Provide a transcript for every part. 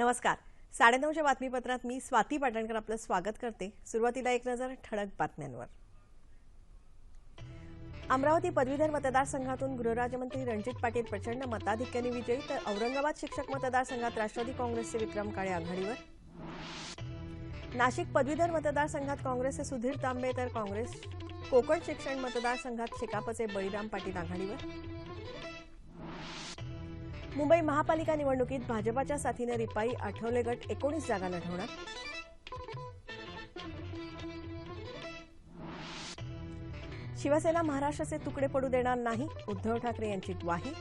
नमस्कार. साडेनऊच्या बातमीपत्रात मी स्वाती पाटणकर आपलं स्वागत करते. सुरुवातीला एक नजर ठळक बातम्यांवर. अमरावती पदवीधर मतदारसंघातून गृहराज्यमंत्री रणजित पाटील प्रचंड मताधिक्याने विजयी तर औरंगाबाद शिक्षक मतदारसंघात राष्ट्रवादी काँग्रेसचे विक्रम काळे आघाडीवर. नाशिक पदवीधर मतदारसंघात काँग्रेसचे सुधीर तांबे तर काँग्रेस कोकण शिक्षण मतदारसंघात शेकापचे बळीराम पाटील आघाडीवर. मुंबई महापालिका निवडणुकीत भाजपाच्या साथीने रिपाई आठवले गट एकोणीस जागा लढवणार शिवसेना महाराष्ट्राचे तुकडे पडू देणार नाही उद्धव ठाकरे यांची ग्वाही.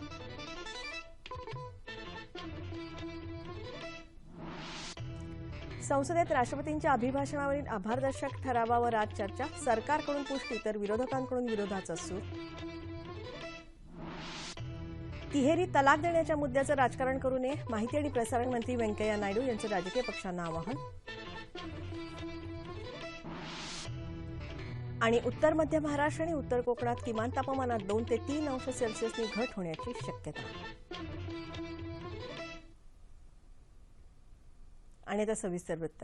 संसदेत राष्ट्रपतींच्या अभिभाषणावरील आभारदर्शक ठरावावर आज चर्चा सरकारकडून पुष्टी तर विरोधकांकडून विरोधाचा सूर. तिहेरी तलाक देण्याच्या मुद्द्याचं राजकारण करू नये. माहिती आणि प्रसारण मंत्री व्यंकय्या नायडू यांचं राजकीय पक्षांना आवाहन. आणि उत्तर मध्य महाराष्ट्र आणि उत्तर कोकणात किमान तापमानात दोन ते तीन अंश सेल्सिअसनी घट होण्याची शक्यता. आणि आता सविस्तर वृत्त.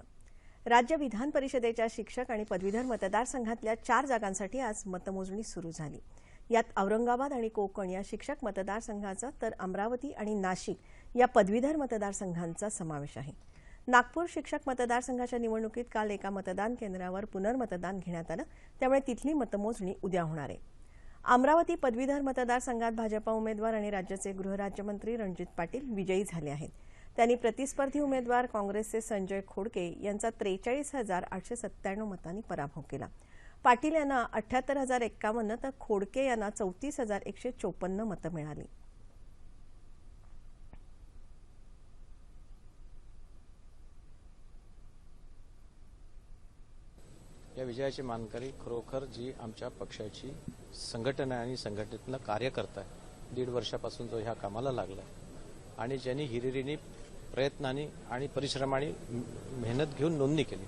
राज्य विधान परिषदेच्या शिक्षक आणि पदवीधर मतदारसंघातल्या चार जागांसाठी आज मतमोजणी सुरू झाली. यात औरंगाबाद आणि कोकण या शिक्षक मतदारसंघाचा तर अमरावती आणि नाशिक या पदवीधर मतदारसंघांचा समावेश आहे. नागपूर शिक्षक मतदारसंघाच्या निवडणुकीत काल एका मतदान केंद्रावर पुनर्मतदान घेण्यात आलं. त्यामुळे तिथली मतमोजणी उद्या होणार आहे. अमरावती पदवीधर मतदारसंघात भाजपा उमेदवार आणि राज्याचे गृहराज्यमंत्री रणजित पाटील विजयी झाले आहेत. त्यांनी प्रतिस्पर्धी उमेदवार काँग्रेसचे संजय खोडके यांचा त्रेचाळीस हजार आठशे सत्त्याण्णव मतांनी पराभव केला. पाटील यांना अठ्याहत्तर हजार एक्कावन्न तर खोडके यांना चौतीस हजार एकशे चोपन्न मतं मिळाली. या विजयाची मानकरी खरोखर जी आमच्या पक्षाची संघटना आणि संघटनेतलं कार्यकर्ता आहे. दीड वर्षापासून जो ह्या कामाला लागला आणि ज्यांनी हिरिरीने प्रयत्नाने आणि परिश्रमाने मेहनत घेऊन नोंदणी केली.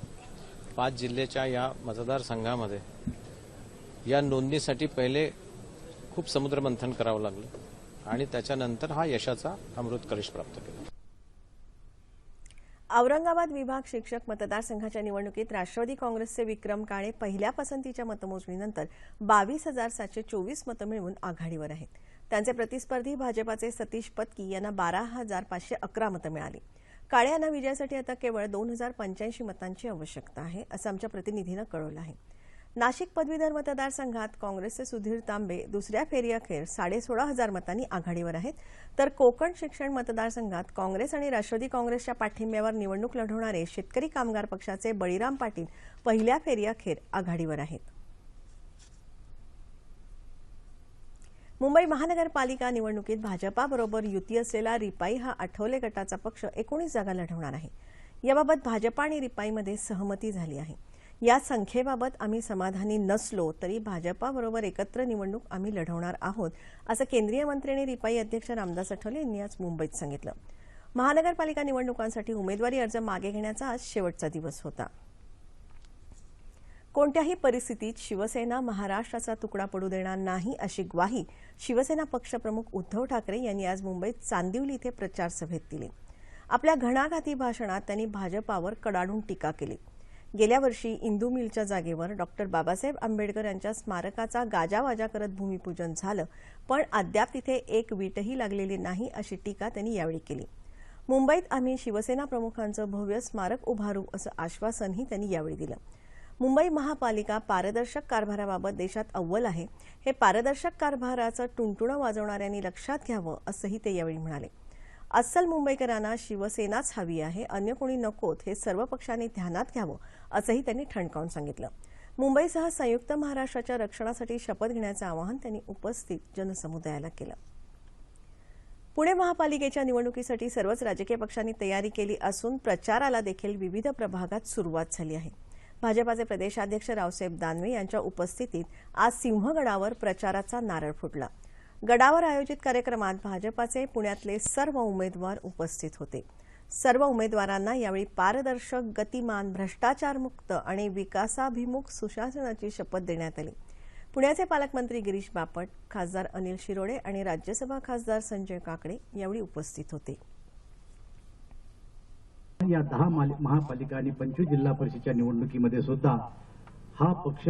पाच जिल्ह्याच्या या मतदारसंघामध्ये या नोंदणीसाठी पहिले खूप समुद्रमंथन करावं लागलं आणि त्याच्यानंतर हा यशाचा अमृत कलश प्राप्त केला. औरंगाबाद विभाग शिक्षक मतदारसंघाच्या निवडणुकीत राष्ट्रवादी काँग्रेसचे विक्रम काळे पहिल्या पसंतीच्या मतमोजणीनंतर बावीस हजार सातशे चोवीस मतं मिळवून आघाडीवर आहेत. त्यांचे प्रतिस्पर्धी भाजपाचे सतीश पत्की यांना बारा हजार पाचशे अकरा मतं मिळाली. काळ्यांना विजयासाठी आता केवळ दोन हजार पंच्याऐंशी मतांची आवश्यकता आहे असं आमच्या प्रतिनिधीनं कळवलं आहे. नाशिक पदवीधर मतदारसंघात काँग्रेसचे सुधीर तांबे दुसऱ्या फेरीअखेर साडेसोळा हजार मतांनी आघाडीवर आहेत. तर कोकण शिक्षण मतदारसंघात काँग्रेस आणि राष्ट्रवादी काँग्रेसच्या पाठिंब्यावर निवडणूक लढवणारे शेतकरी कामगार पक्षाचे बळीराम पाटील पहिल्या फेरीअखेर आघाडीवर आहेत. मुंबई महानगरपालिका निवडणुकीत भाजपाबरोबर युती असलेला रिपाई हा आठवले गटाचा पक्ष एकोणीस जागा लढवणार आहे. याबाबत भाजपा आणि रिपाईमध्ये सहमती झाली आहे. या संख्येबाबत आम्ही समाधानी नसलो तरी भाजपाबरोबर एकत्र निवडणूक आम्ही लढवणार आहोत असं केंद्रीय मंत्री आणि रिपाई अध्यक्ष रामदास आठवले यांनी आज मुंबईत सांगितलं. महानगरपालिका निवडणुकांसाठी उमेदवारी अर्ज मागे घेण्याचा आज शेवटचा दिवस होता. कोणत्याही परिस्थितीत शिवसेना महाराष्ट्राचा तुकडा पडू देणार नाही अशी ग्वाही शिवसेना पक्षप्रमुख उद्धव ठाकरे यांनी आज मुंबईत चांदिवली इथे प्रचार सभेत दिली. आपल्या घणाघाती भाषणात त्यांनी भाजपावर कडाडून टीका केली. गेल्या वर्षी इंदू मिलच्या जागेवर डॉक्टर बाबासाहेब आंबेडकर यांच्या स्मारकाचा गाजावाजा करत भूमिपूजन झालं पण अद्याप तिथे एक वीटही लागलेली नाही अशी टीका त्यांनी यावेळी केली. मुंबईत आम्ही शिवसेना प्रमुखांचं भव्य स्मारक उभारू असं आश्वासनही त्यांनी यावेळी दिलं. मुंबई महापालिका पारदर्शक कारभाराबाबत देशात अव्वल आहे. हे पारदर्शक कारभाराचं टुणटुणं वाजवणाऱ्यांनी लक्षात घ्यावं असंही ते यावेळी म्हणाले. अस्सल मुंबईकरांना शिवसेनाच हवी आहे अन्य कोणी नकोत हे सर्व पक्षांनी ध्यानात घ्यावं असंही त्यांनी ठणकावून सांगितलं. मुंबईसह संयुक्त महाराष्ट्राच्या रक्षणासाठी शपथ घेण्याचं आवाहन त्यांनी उपस्थित जनसमुदायाला केलं. पुणे महापालिकेच्या निवडणुकीसाठी सर्वच राजकीय पक्षांनी तयारी केली असून प्रचाराला देखील विविध प्रभागात सुरुवात झाली आहे. भाजपाचे प्रदेशाध्यक्ष रावसाहेब दानवे यांच्या उपस्थितीत आज सिंहगडावर प्रचाराचा नारळ फुटला. गडावर आयोजित कार्यक्रमात भाजपाचे पुण्यातले सर्व उमेदवार उपस्थित होते. सर्व उमेदवारांना यावेळी पारदर्शक गतिमान भ्रष्टाचारमुक्त आणि विकासाभिमुख सुशासनाची शपथ देण्यात आली. पुण्याचे पालकमंत्री गिरीश बापट खासदार अनिल शिरोडे आणि राज्यसभा खासदार संजय काकडे यावेळी उपस्थित होते. या दहा महापालिका आणि पंचवीस जिल्हा परिषदच्या निवडणुकीमध्ये सुद्धा हा पक्ष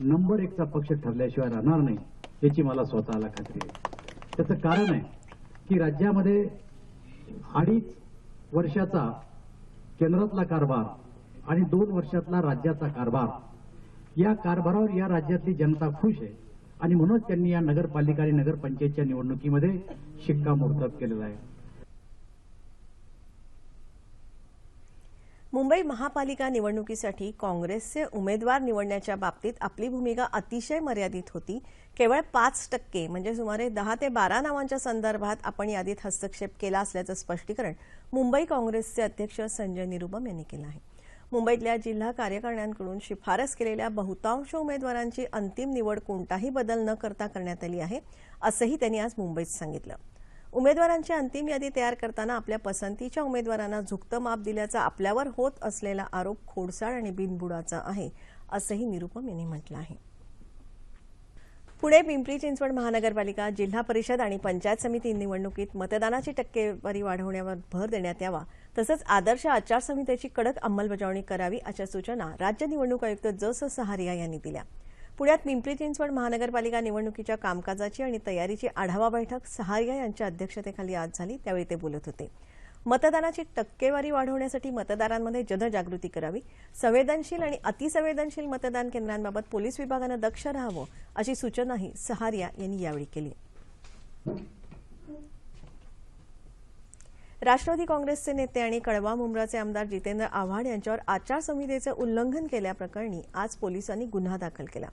नंबर एकचा पक्ष ठरल्याशिवाय राहणार नाही याची मला स्वतःला खात्री आहे. त्याचं कारण आहे की राज्यामध्ये अडीच वर्षाचा केंद्रातला कारभार आणि दोन वर्षातला राज्याचा कारभार या कारभारावर या राज्यातली जनता खुश आहे आणि म्हणूनच त्यांनी या नगरपालिका आणि नगरपंचायतच्या निवडणुकीमध्ये शिक्कामोर्तब केलेला आहे. मुंबई महापालिका निवडणुकीसाठी काँग्रेसचे उमेदवार निवडण्याच्या बाबतीत आपली भूमिका अतिशय मर्यादित होती. केवळ पाच टक्के म्हणजे सुमारे दहा ते बारा नावांच्या संदर्भात आपण यादीत हस्तक्षेप केला असल्याचं स्पष्टीकरण मुंबई काँग्रेसचे अध्यक्ष संजय निरुपम यांनी केलं आहे. मुंबईतल्या जिल्हा कार्यकारिण्यांकडून शिफारस केलेल्या बहुतांश उमेदवारांची अंतिम निवड कोणताही बदल न करता करण्यात आली आहे असंही त्यांनी आज मुंबईत सांगितलं. उमेदवारांची अंतिम यादी तयार करताना आपल्या पसंतीच्या उमेदवारांना झुकतं माप दिल्याचा आपल्यावर होत असलेला आरोप खोडसाळ आणि बिनबुडाचा आहे असंही निरुपम यांनी म्हटलं आहे. पुणे पिंपरी चिंचवड महानगरपालिका जिल्हा परिषद आणि पंचायत समिती निवडणुकीत मतदानाची टक्केवारी वाढवण्यावर भर देण्यात यावा तसंच आदर्श आचारसंहितेची कडक अंमलबजावणी करावी अशा सूचना राज्य निवडणूक आयुक्त जस सहारिया यांनी दिल्या. पुण्यात पिंपरी चिंचवड महानगरपालिका निवडणुकीच्या कामकाजाची आणि तयारीची आढावा बैठक सहारिया यांच्या अध्यक्षतेखाली आज झाली त्यावेळी ते बोलत होते. मतदानाची टक्केवारी वाढवण्यासाठी मतदारांमध्ये जनजागृती करावी संवेदनशील आणि अतिसंवेदनशील मतदान केंद्रांबाबत पोलीस विभागानं दक्ष राहावं अशी सूचनाही सहारिया यांनी यावेळी केली. राष्ट्रवादी काँग्रेसचे नेते आणि कळवा मुंब्राचे आमदार जितेंद्र आव्हाड यांच्यावर आचारसंहितेचं उल्लंघन केल्याप्रकरणी आज पोलिसांनी गुन्हा दाखल केला.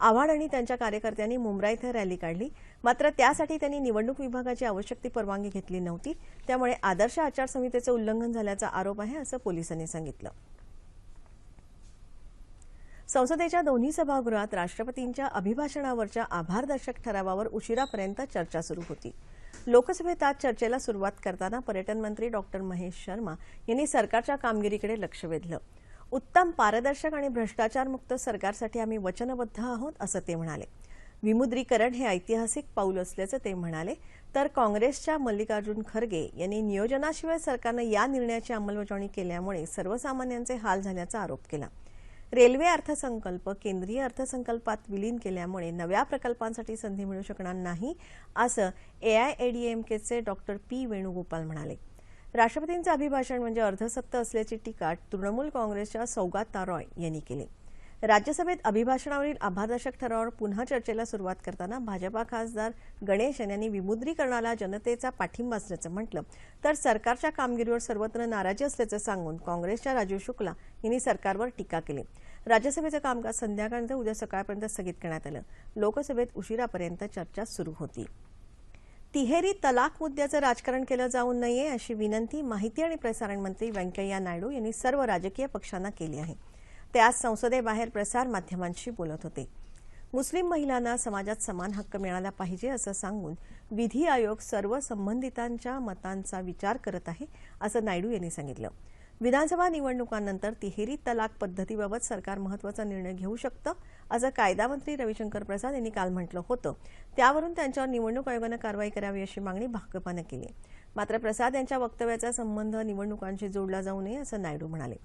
आव्हाड आणि त्यांच्या कार्यकर्त्यांनी मुंब्रा इथं रॅली काढली. मात्र त्यासाठी त्यांनी निवडणूक विभागाची आवश्यक ती परवानगी घेतली नव्हती. त्यामुळे आदर्श आचारसंहितेचं उल्लंघन झाल्याचा आरोप आहे असं पोलिसांनी सांगितलं. संसदेच्या दोन्ही सभागृहात राष्ट्रपतींच्या अभिभाषणावरच्या आभारदर्शक ठरावावर उशिरापर्यंत चर्चा सुरू होती. लोकसभेत आज चर्चेला सुरुवात करताना पर्यटन मंत्री डॉक्टर महेश शर्मा यांनी सरकारच्या कामगिरीकडे लक्ष वेधलं. उत्तम पारदर्शक आणि भ्रष्टाचारमुक्त सरकारसाठी आम्ही वचनबद्ध आहोत असं ते म्हणाले. विमुद्रीकरण हे ऐतिहासिक पाऊल असल्याचं ते म्हणाले. तर काँग्रेसच्या मल्लिकार्जुन खरगे यांनी नियोजनाशिवाय सरकारनं या निर्णयाची अंमलबजावणी केल्यामुळे सर्वसामान्यांचे हाल झाल्याचा आरोप केला. रेल्वे अर्थसंकल्प केंद्रीय अर्थसंकल्पात विलीन केल्यामुळे नव्या प्रकल्पांसाठी संधी मिळू शकणार नाही असं एआयएडीएमकेचे डॉक्टर पी वेणुगोपाल म्हणाले. राष्ट्रपतींचं अभिभाषण म्हणजे अर्धसत्त असल्याची टीका तृणमूल काँग्रेसच्या सौगाता रॉय यांनी केली. राज्यसभेत अभिभाषणावरील आभारदर्शक ठरावावर पुन्हा चर्चेला सुरुवात करताना भाजपा खासदार गणेश यांनी विमुद्रीकरणाला जनतेचा पाठिंबा असल्याचं म्हटलं. तर सरकारच्या कामगिरीवर सर्वत्र नाराजी असल्याचं सांगून काँग्रेसच्या राजीव शुक्ला यांनी सरकारवर टीका केली. राज्यसभेचं कामकाज संध्याकाळनंतर उद्या सकाळपर्यंत स्थगित करण्यात आलं. लोकसभेत उशिरापर्यंत चर्चा सुरू होती. तिहेरी तलाक मुद्द्याचं राजकारण केलं जाऊ नये अशी विनंती माहिती आणि प्रसारण मंत्री व्यंकय्या नायडू यांनी सर्व राजकीय पक्षांना केली आहे. ते आज संसदेबाहेर प्रसार माध्यमांशी बोलत होते. मुस्लिम महिलांना समाजात समान हक्क मिळाला पाहिजे असं सांगून विधी आयोग सर्व संबंधितांच्या मतांचा विचार करत आहे असं नायडू यांनी सांगितलं. विधानसभा निवडणुकांनंतर तिहेरी तलाक पद्धतीबाबत सरकार महत्त्वाचा निर्णय घेऊ शकतं असं कायदा मंत्री रविशंकर प्रसाद यांनी काल म्हटलं होतं. त्यावरून त्यांच्यावर निवडणूक आयोगानं कारवाई करावी अशी मागणी भाकपानं केली. मात्र प्रसाद यांच्या वक्तव्याचा संबंध निवडणुकांशी जोडला जाऊ नये असं नायडू म्हणाले.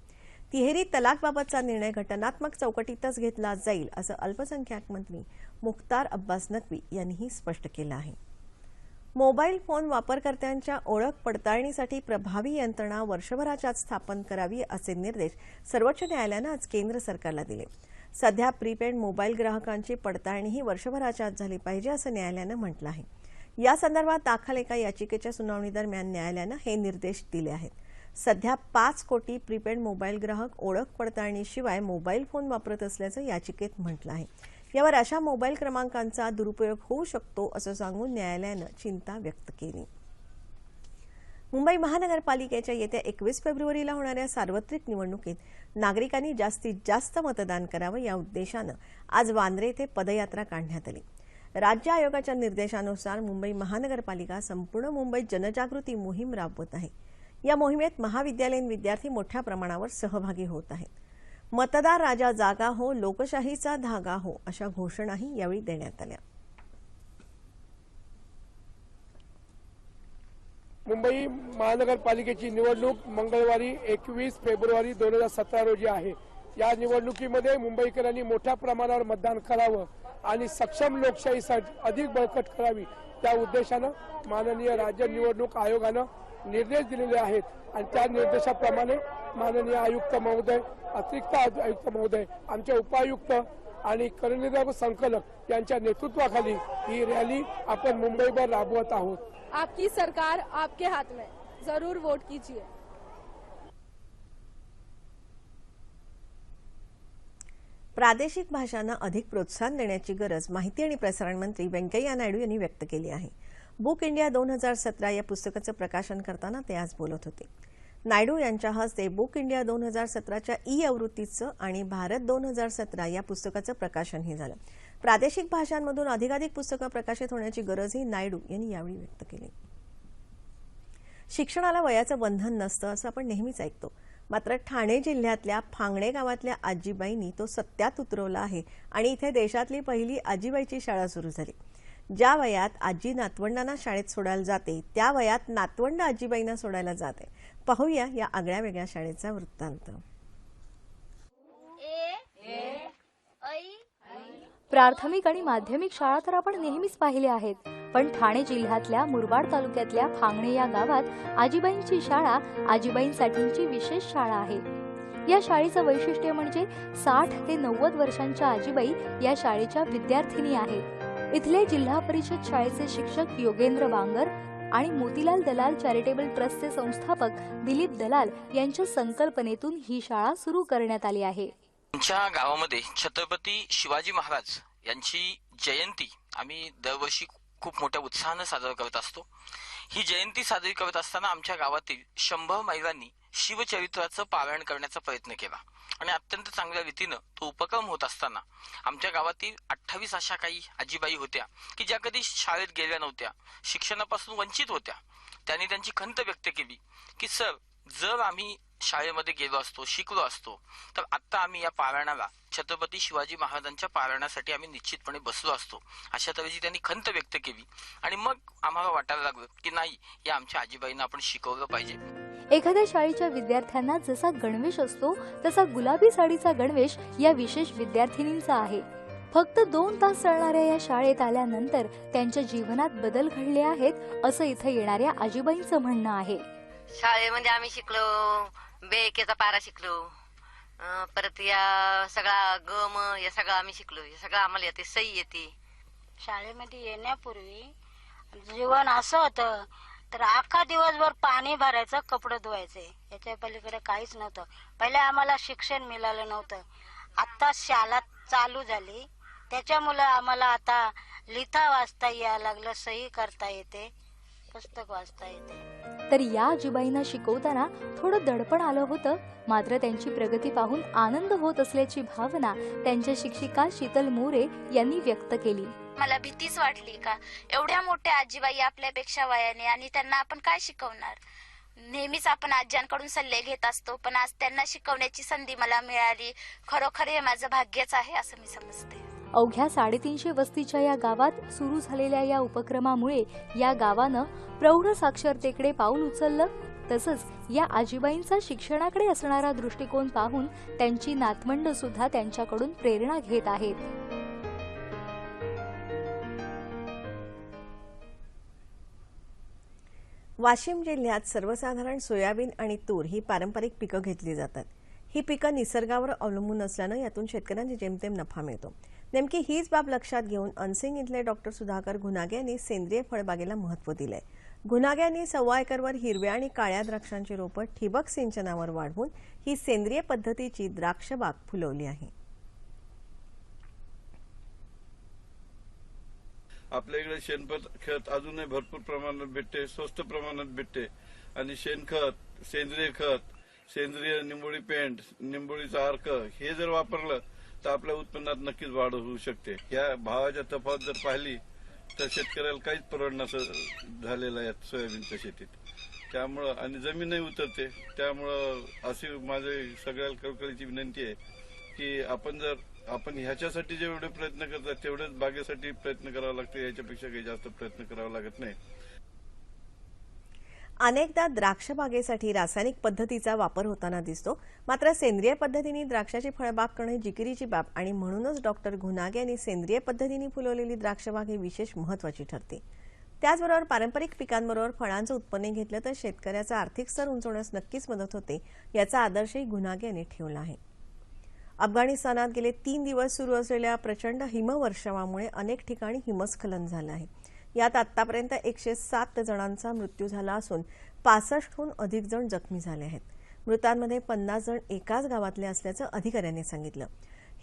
तिहेरी तलाकबाबतचा निर्णय घटनात्मक चौकटीतच घेतला जाईल असं अल्पसंख्याक मंत्री मुख्तार अब्बास नक्वी यांनीही स्पष्ट केलं आहे. मोबाईल फोन वापरकर्त्यांच्या ओळख पडताळणीसाठी प्रभावी यंत्रणा वर्षभराच्या आत स्थापन करावी असे निर्देश सर्वोच्च न्यायालयानं आज केंद्र सरकारला दिले. सध्या प्रीपेड मोबाईल ग्राहकांची पडताळणी ही वर्षभराच्या आत झाली पाहिजे असं न्यायालयानं म्हटलं आहे. या संदर्भात दाखल एका याचिकेच्या सुनावणी दरम्यान न्यायालयानं हे निर्देश दिले आहेत. सध्या पाच कोटी प्रीपेड मोबाईल ग्राहक ओळख पडताळणीशिवाय मोबाईल फोन वापरत असल्याचं याचिकेत म्हटलं आहे. यावर अशा मोबाईल क्रमांकांचा दुरुपयोग होऊ शकतो असं सांगून न्यायालयानं चिंता व्यक्त केली. मुंबई महानगरपालिकेच्या येत्या एकवीस फेब्रुवारीला होणाऱ्या सार्वत्रिक निवडणुकीत नागरिकांनी जास्तीत जास्त मतदान करावं या उद्देशानं आज वांद्रे येथे पदयात्रा काढण्यात आली. राज्य आयोगाच्या निर्देशानुसार मुंबई महानगरपालिका संपूर्ण मुंबईत जनजागृती मोहीम राबवत आहे. या मोहिमेत महाविद्यालयीन विद्यार्थी मोठ्या प्रमाणावर सहभागी होत आहेत. मतदार राजा जागा हो लोकशाहीचा धागा हो अशा घोषणाही यावेळी देण्यात आल्या. मुंबई महानगरपालिकेची निवडणूक मंगळवारी एकवीस फेब्रुवारी दोन हजार सतरा रोजी आहे. या निवडणुकीमध्ये मुंबईकरांनी मोठ्या प्रमाणावर मतदान करावं आणि सक्षम लोकशाहीसाठी अधिक बळकट करावी. त्या उद्देशानं माननीय राज्य निवडणूक आयोगानं निर्देश दिलेले आहेत. आणि त्या निर्देशाप्रमाणे माननीय आयुक्त महोदय अतिरिक्त आयु- आयुक्त महोदय आमचे उपायुक्त आणि करनिर्वाहक संकलक यांच्या नेतृत्वाखाली ही रॅली आपण मुंबईभर राबवत आहोत. आपकी सरकार आपके हाथ में जरूर वोट कीजिए. प्रादेशिक भाषांना अधिक प्रोत्साहन देण्याची गरज माहिती आणि प्रसारण मंत्री व्यंकय्या नायडू यांनी व्यक्त केली आहे. बुक इंडिया दोन हजार सतरा या पुस्तकाचं प्रकाशन करताना ते आज बोलत होते. नायडू यांच्या हस्ते बुक इंडिया दोन हजार सतराच्या ई आवृत्तीचं आणि भारत दोन हजार सतरा या पुस्तकाचं प्रकाशनही झालं. प्रादेशिक भाषांमधून अधिकाधिक पुस्तकं प्रकाशित होण्याची गरजही नायडू यांनी यावेळी व्यक्त केली. शिक्षणाला वयाचं बंधन नसतं असं आपण नेहमीच ऐकतो. मात्र ठाणे जिल्ह्यातल्या फांगणे गावातल्या आजीबाईंनी तो सत्यात उतरवला आहे आणि इथे देशातली पहिली आजीबाईची शाळा सुरू झाली. ज्या वयात आजी नातवंडांना शाळेत सोडायला जाते त्या वयात नातवंड आजीबाईंना सोडायला जाते. पाहूया या आगळ्या वेगळ्या शाळेचा वृत्तांत. प्राथमिक आणि माध्यमिक शाळा तर आपण नेहमीच पाहिल्या आहेत पण ठाणे जिल्ह्यातल्या मुरबाड तालुक्यातल्या फांगणे या गावात आजीबाईंची शाळा आजीबाईंसाठीची विशेष शाळा आहे. या शाळेचं वैशिष्ट्य म्हणजे साठ ते नव्वद वर्षांच्या आजीबाई या शाळेच्या विद्यार्थिनी आहेत. इथले जिल्हा परिषद शाळेचे शिक्षक योगेंद्र बांगर आणि मोतीलाल दलाल चॅरिटेबल ट्रस्टचे संस्थापक दिलीप दलाल यांच्या संकल्पनेतून ही शाळा सुरू करण्यात आली आहे. आमच्या गावामध्ये छत्रपती शिवाजी महाराज यांची जयंती आम्ही दरवर्षी खूप मोठ्या उत्साहानं साजरा करत असतो. ही जयंती साजरी करत असताना आमच्या गावातील शंभर महिलांनी शिवचरित्राचं पारायण करण्याचा प्रयत्न केला. आणि अत्यंत चांगल्या रीतीनं तो उपक्रम होत असताना आमच्या गावातील अठ्ठावीस अशा काही आजीबाई होत्या की ज्या कधी शाळेत गेल्या नव्हत्या शिक्षणापासून वंचित होत्या. त्यांनी त्यांची खंत व्यक्त केली की सर जर आम्ही शाळेमध्ये गेलो असतो शिकलो असतो तर आत्ता आम्ही या पारायणाला छत्रपती शिवाजी महाराजांच्या पारायणासाठी आम्ही निश्चितपणे बसलो असतो. अशा तऱ्हेची त्यांनी खंत व्यक्त केली. आणि मग आम्हाला वाटायला लागलं की नाही या आमच्या आजीबाईंना आपण शिकवलं पाहिजे. एखाद्या शाळेच्या विद्यार्थ्यांना जसा गणवेश असतो तसा गुलाबी साडीचा गणवेश या विशेष विद्यार्थिनींचा आहे. फक्त दोन तास चालणाऱ्या या शाळेत आल्यानंतर त्यांच्या जीवनात बदल घडले आहेत असं इथं येणाऱ्या आजीबाईंचं म्हणणं आहे. शाळेमध्ये आम्ही शिकलो बेकेचा पारा शिकलो. अं, परत या सगळा गम या सगळं आम्ही शिकलो. हे सगळं आम्हाला येते सही येते. शाळेमध्ये येण्यापूर्वी जीवन असं होतं तर अख्खा दिवसभर पाणी भरायचं कपडे धुवायचे. याच्या पलीकडे काहीच नव्हतं. पहिले आम्हाला शिक्षण मिळालं नव्हतं. आता शाळा चालू झाली. त्याच्यामुळे आम्हाला आता लिहिता वाचता यायला लागलं सही करता येते. पुस्तक वाचता येते. तर या आजीबाईंना शिकवताना थोडं दडपण आलं होतं मात्र त्यांची प्रगती पाहून आनंद होत असल्याची भावना त्यांच्या शिक्षिका शीतल मोरे यांनी व्यक्त केली. मला भीतीच वाटली का? एवढ्या मोठ्या आजीबाई आपल्यापेक्षा वयाने आणि त्यांना आपण काय शिकवणार? नेहमीच आपण आज्यांकडून सल्ले घेत असतो पण आज त्यांना शिकवण्याची संधी मला मिळाली. खरोखर हे माझं भाग्यच आहे असं मी समजते. अवघ्या साडेतीनशे वस्तीच्या या गावात सुरू झालेल्या या उपक्रमामुळे या गावानं प्रौढ साक्षरतेकडे पाऊल उचललं. तसंच या आजीबाईंचा शिक्षणाकडे असणारा दृष्टिकोन पाहून त्यांची नातवंड सुद्धा त्यांच्याकडून प्रेरणा घेत आहेत. वाशिम जिल्ह्यात सर्वसाधारण सोयाबीन आणि तूर ही पारंपरिक पिकं घेतली जातात. ही पिकं निसर्गावर अवलंबून असल्यानं यातून शेतकऱ्यांना जेमतेम नफा मिळतो. नेमकी हीच बाब लक्षात घेऊन अनसिंग इथले डॉक्टर सुधाकर गुन्हागे यांनी सेंद्रिय फळबागेला महत्त्व दिलंय. गुन्हागे यांनी सव्वा एकरवर हिरव्या आणि काळ्या द्राक्षांची रोपं ठिबक सिंचनावर वाढवून ही सेंद्रिय पद्धतीची द्राक्ष बाग फुलवली आहे. आपल्या इकडे शेणखत खत अजूनही भरपूर प्रमाणात भेटते स्वस्त प्रमाणात भेटते. आणि शेणखत सेंद्रिय खत सेंद्रिय निंबोळी पेंट निंबोळीचा अर्क हे जर वापरलं तर आपल्या उत्पन्नात नक्कीच वाढ होऊ शकते. या भावाच्या तफावत जर पाहिली तर शेतकऱ्याला काहीच परवडण्याचं झालेलं आहे सोयाबीनच्या शेतीत. त्यामुळं आणि जमीनही उतरते. त्यामुळं अशी माझी सगळ्या कळकळीची विनंती आहे की आपण जर आपण ह्याच्यासाठी जेवढे प्रयत्न करतात तेवढेच बागेसाठी प्रयत्न करावा लागतो. याच्यापेक्षा काही जास्त प्रयत्न करावा लागत नाही. अनेकदा द्राक्ष बागेसाठी रासायनिक पद्धतीचा वापर होताना दिसतो. मात्र सेंद्रिय पद्धतीने द्राक्षाची फळबाग करणे जिकिरीची बाब आणि म्हणूनच डॉक्टर घुनागे यांनी सेंद्रिय पद्धतीने फुलवलेली द्राक्षबाग ही विशेष महत्वाची ठरते. त्याचबरोबर पारंपरिक पिकांबरोबर फळांचं उत्पन्न घेतलं तर शेतकऱ्याचा आर्थिक स्तर उंचवण्यास नक्कीच मदत होते याचा आदर्शही घुनागे यांनी ठेवला आहे. अफगाणिस्तानात गेले तीन दिवस सुरू असलेल्या प्रचंड हिमवर्षावामुळे अनेक ठिकाणी हिमस्खलन झालं आहे. यात आतापर्यंत एकशे सात जणांचा मृत्यू झाला असून पासष्टहून अधिक जण जखमी झाले आहेत. मृतांमध्ये पन्नास जण एकाच गावातले असल्याचं अधिकाऱ्यांनी सांगितलं.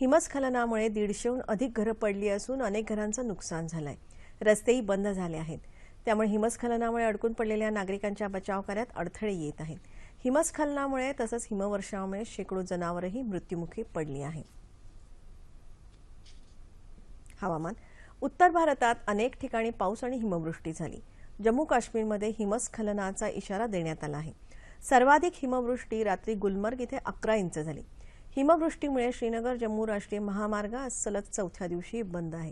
हिमस्खलनामुळे दीडशेहून अधिक घरं पडली असून अनेक घरांचं नुकसान झालंय. रस्तेही बंद झाले आहेत. त्यामुळे हिमस्खलनामुळे अडकून पडलेल्या नागरिकांच्या बचाव कार्यात अडथळे येत आहेत. हिमस्खलनामुळे तसंच हिमवर्षामुळे शेकडो जनावरही मृत्युमुखी पडली आहेत हवामान उत्तर भारतात अनेक ठिकाणी पाऊस आणि हिमवृष्टी झाली. जम्मू काश्मीरमध्ये हिमस्खलनाचा इशारा देण्यात आला आहे. सर्वाधिक हिमवृष्टी रात्री गुलमर्ग इथे अकरा इंच झाली. हिमवृष्टीमुळे श्रीनगर जम्मू राष्ट्रीय महामार्ग आज सलग चौथ्या दिवशी बंद आहे.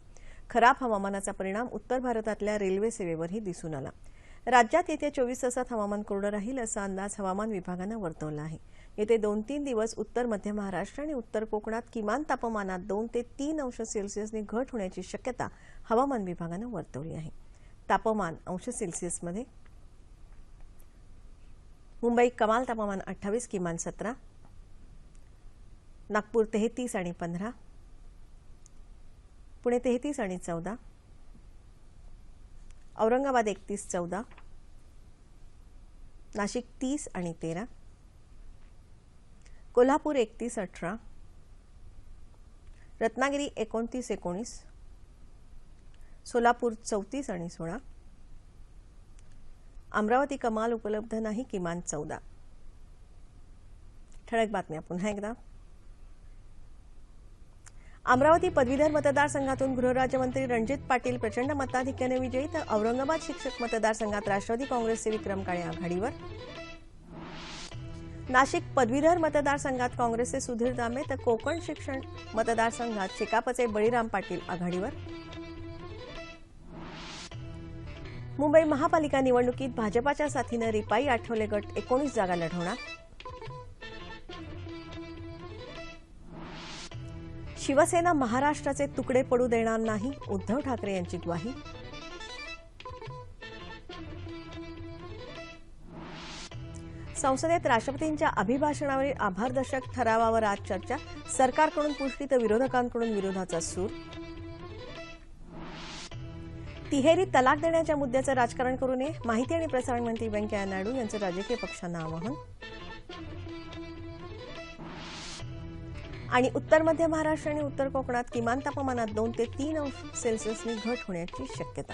खराब हवामानाचा परिणाम उत्तर भारतातल्या रेल्वे सेवेवरही दिसून आला. राज्यात येत्या चोवीस तासात हवामान कोरडं राहील असा अंदाज हवामान विभागानं वर्तवला आहे. येते दोन तीन दिवस उत्तर मध्य महाराष्ट्र आणि उत्तर कोकणात किमान तापमानात दोन ते तीन अंश सेल्सिअसने घट होण्याची शक्यता हवामान विभागानं वर्तवली आहे. तापमान अंश सेल्सिअसमध्ये. मुंबई कमाल तापमान अठ्ठावीस किमान सतरा. नागपूर तेहतीस आणि पंधरा. पुणे तेहतीस आणि चौदा. औरंगाबाद एकतीस चौदा. नाशिक तीस आणि तेरा. कोल्हापूर एकतीस अठरा. रत्नागिरी एकोणतीस एकोणीस. सोलापूर चौतीस आणि सोळा. अमरावती कमाल उपलब्ध नाही किमान चौदा. ठळक बातम्या पुन्हा एकदा. अमरावती पदवीधर मतदारसंघातून गृहराज्यमंत्री रणजित पाटील प्रचंड मताधिक्याने विजयी तर औरंगाबाद शिक्षक मतदारसंघात राष्ट्रवादी काँग्रेसचे विक्रम काळे आघाडीवर. नाशिक पदवीधर मतदारसंघात काँग्रेसचे सुधीर दामे तर कोकण शिक्षण मतदारसंघात शेकापचे बळीराम पाटील आघाडीवर. मुंबई महापालिका निवडणुकीत भाजपाच्या साथीनं रिपाई आठवले गट एकोणीस जागा लढवणार. शिवसेना महाराष्ट्राचे तुकडे पडू देणार नाही उद्धव ठाकरे यांची ग्वाही. संसदेत राष्ट्रपतींच्या अभिभाषणावरील आभारदर्शक ठरावावर आज चर्चा. सरकारकडून पुष्टी तर विरोधकांकडून विरोधाचा सूर. तिहेरी तलाक देण्याच्या मुद्द्याचं राजकारण करू नये. माहिती आणि प्रसारण मंत्री व्यंकय्या नायडू यांचं राजकीय पक्षांना आवाहन. आणि उत्तर मध्य महाराष्ट्र आणि उत्तर कोकणात किमान तापमानात दोन ते तीन अंश सेल्सिअसनी घट होण्याची शक्यता.